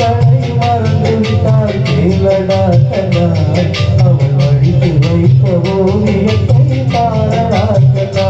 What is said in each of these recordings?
தன்னை மறந்து விட்டாள் கீழடா அவள் வழித்து வைத்த ஓவியத்தை பாடலாக்கண்ணா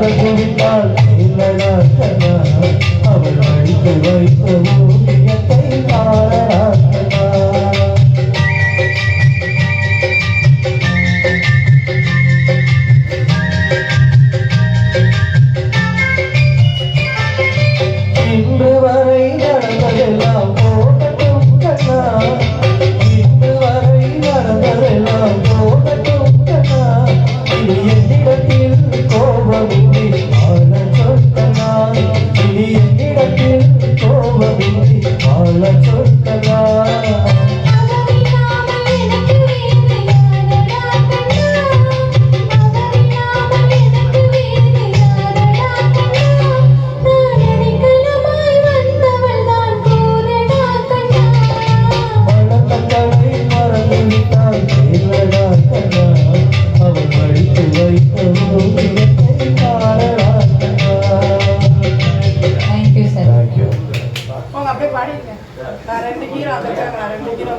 Thank you. Thank you. బాబాయ్ పాడి కరెంట్ గీరా కరెంట్ గీరా